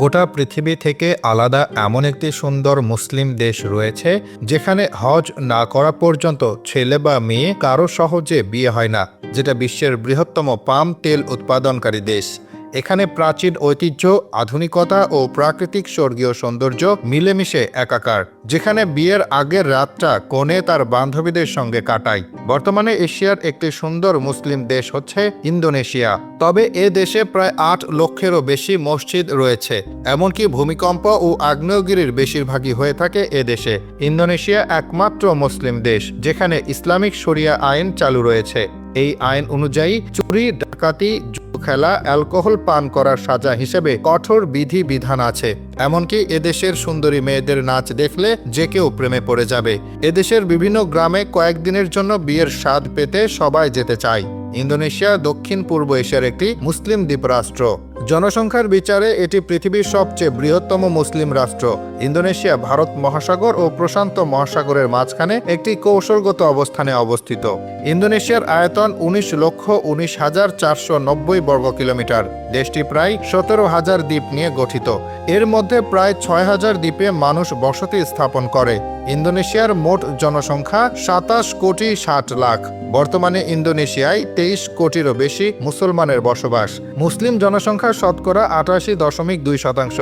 গোটা পৃথিবী থেকে আলাদা এমন একটি সুন্দর মুসলিম দেশ রয়েছে, যেখানে হজ না করা পর্যন্ত ছেলে বা মেয়ে কারও সহজে বিয়ে হয় না, যেটা বিশ্বের বৃহত্তম পাম তেল উৎপাদনকারী দেশ। এখানে প্রাচীন ঐতিহ্য, আধুনিকতা ও প্রাকৃতিক স্বর্গীয় সৌন্দর্য মিলেমিশে একাকার, যেখানে বিয়ের আগের রাতটা কনে তার বান্ধবীদের সঙ্গে কাটায়। বর্তমানে এশিয়ার একটি সুন্দর মুসলিম দেশ হচ্ছে ইন্দোনেশিয়া। তবে এ দেশে প্রায় আট লক্ষেরও বেশি মসজিদ রয়েছে, এমনকি ভূমিকম্প ও আগ্নেয়গিরির বেশিরভাগই হয়ে থাকে এ দেশে। ইন্দোনেশিয়া একমাত্র মুসলিম দেশ, যেখানে ইসলামিক শরিয়া আইন চালু রয়েছে। এই আইন অনুযায়ী চুরি, ডাকাতি খেলা, অ্যালকোহল পান করার সাজা হিসেবে কঠোর বিধি বিধান আছে। এমনকি এদেশের সুন্দরী মেয়েদের নাচ দেখলে যে কেউ প্রেমে পড়ে যাবে। এদেশের বিভিন্ন গ্রামে কয়েকদিনের জন্য বিয়ের স্বাদ পেতে সবাই যেতে চায়। ইন্দোনেশিয়া, দক্ষিণ পূর্ব এশিয়ার একটি মুসলিম দ্বীপরাষ্ট্র। জনসংখ্যার বিচারে এটি পৃথিবীর সবচেয়ে বৃহত্তম মুসলিম রাষ্ট্র। ইন্দোনেশিয়া, ভারত মহাসাগর ও প্রশান্ত মহাসাগরের মাঝখানে একটি কৌশলগত অবস্থানে অবস্থিত। ইন্দোনেশিয়ার আয়তন উনিশ লক্ষ উনিশ হাজার চারশো নব্বই বর্গ কিলোমিটার দেশটি প্রায় সতেরো হাজার দ্বীপ নিয়ে গঠিত। এর মধ্যে প্রায় ছয় হাজার দ্বীপে মানুষ বসতি স্থাপন করে। ইন্দোনেশিয়ার মোট জনসংখ্যা সাতাশ কোটি ষাট লাখ। বর্তমানে ইন্দোনেশিয়ায় তেইশ কোটিরও বেশি মুসলমানের বসবাস। মুসলিম জনসংখ্যার শতকরা আটাশি দশমিক দুই শতাংশ।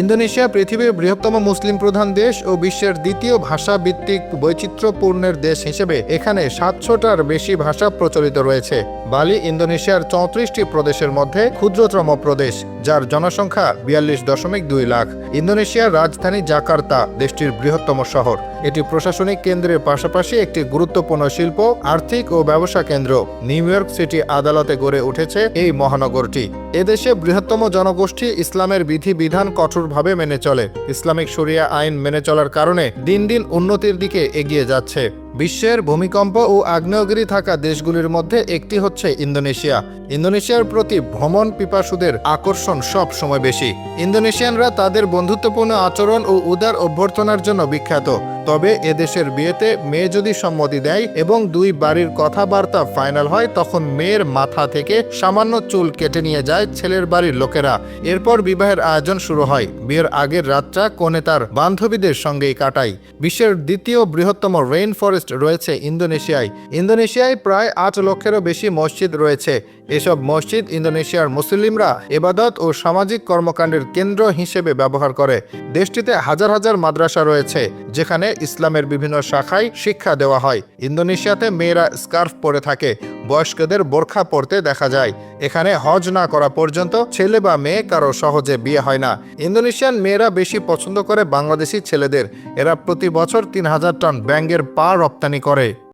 ইন্দোনেশিয়া পৃথিবীর বৃহত্তম মুসলিম প্রধান দেশ ও বিশ্বের দ্বিতীয় ভাষা ভিত্তিক বৈচিত্র্যপূর্ণের দেশ হিসেবে এখানে সাতশোটার বেশি ভাষা প্রচলিত রয়েছে। বালি ইন্দোনেশিয়ার চৌত্রিশটি প্রদেশের মধ্যে ক্ষুদ্রতম প্রদেশ, যার জনসংখ্যা বিয়াল্লিশ দশমিক দুই লাখ। ইন্দোনেশিয়ার রাজধানী জাকার্তা, দেশটির বৃহত্তম শহর। এটি প্রশাসনিক কেন্দ্রের পাশাপাশি একটি গুরুত্বপূর্ণ শিল্প, আর্থিক ও ব্যবসা কেন্দ্র। নিউ ইয়র্ক সিটি আদালতে গড়ে উঠেছে এই মহানগরটি। এদেশে বৃহত্তম জনগোষ্ঠী ইসলামের বিধি বিধান কঠোরভাবে মেনে চলে। ইসলামিক শরিয়া আইন মেনে চলার কারণে দিন দিন উন্নতির দিকে এগিয়ে যাচ্ছে। বিশ্বের ভূমিকম্প ও আগ্নেয়গিরি থাকা দেশগুলির মধ্যে একটি হচ্ছে ইন্দোনেশিয়া। ইন্দোনেশিয়ার প্রতি ভ্রমণ পিপাসুদের আকর্ষণ সব সময় বেশি। ইন্দোনেশিয়ানরা তাদের বন্ধুত্বপূর্ণ আচরণ ও উদার অভ্যর্থনার জন্য বিখ্যাত। তবে এদেশের বিয়েতে মেয়ে যদি সম্মতি দেয় এবং দুই বাড়ির কথাবার্তা ফাইনাল হয়, তখন মেয়ের মাথা থেকে সামান্য চুল কেটে নিয়ে যায় ছেলের বাড়ির লোকেরা। এরপর বিবাহের আয়োজন শুরু হয়। বিয়ের আগের রাতটা কনে তার বান্ধবীদের সঙ্গেই কাটায়। বিশ্বের দ্বিতীয় বৃহত্তম রেইন ফরেস্ট রয়েছে ইন্দোনেশিয়ায়। ইন্দোনেশিয়ায় প্রায় আট লক্ষেরও বেশি মসজিদ রয়েছে। এসব মসজিদ ইন্দোনেশিয়ার মুসলিমরা এবাদত ও সামাজিক কর্মকাণ্ডের কেন্দ্র হিসেবে ব্যবহার করে। দেশটিতে হাজার হাজার মাদ্রাসা রয়েছে, যেখানে ইসলামের বিভিন্ন শাখায় শিক্ষা দেওয়া হয়। ইন্দোনেশিয়াতে মেয়েরা স্কার্ফ পরে থাকে, বয়স্কদের বোরখা পরতে দেখা যায়। এখানে হজ না করা পর্যন্ত ছেলে বা মেয়ে কারও সহজে বিয়ে হয় না। ইন্দোনেশিয়ান মেয়েরা বেশি পছন্দ করে বাংলাদেশি ছেলেদের। এরা প্রতি বছর তিন হাজার টন ব্যাঙ্গের পা রপ্তানি করে।